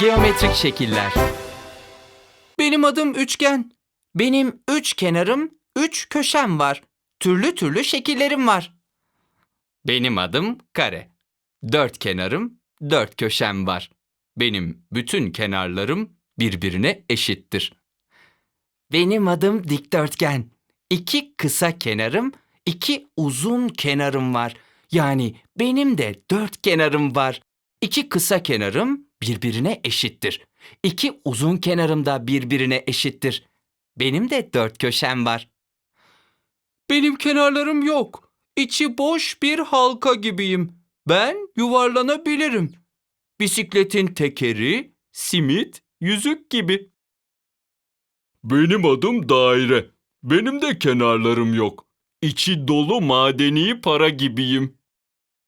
Geometrik şekiller. Benim adım üçgen. Benim üç kenarım, üç köşem var. Türlü türlü şekillerim var. Benim adım kare. Dört kenarım, dört köşem var. Benim bütün kenarlarım birbirine eşittir. Benim adım dikdörtgen. İki kısa kenarım, iki uzun kenarım var. Yani benim de dört kenarım var. İki kısa kenarım birbirine eşittir. İki uzun kenarım da birbirine eşittir. Benim de dört köşem var. Benim kenarlarım yok. İçi boş bir halka gibiyim. Ben yuvarlanabilirim. Bisikletin tekeri, simit, yüzük gibi. Benim adım daire. Benim de kenarlarım yok. İçi dolu madeni para gibiyim.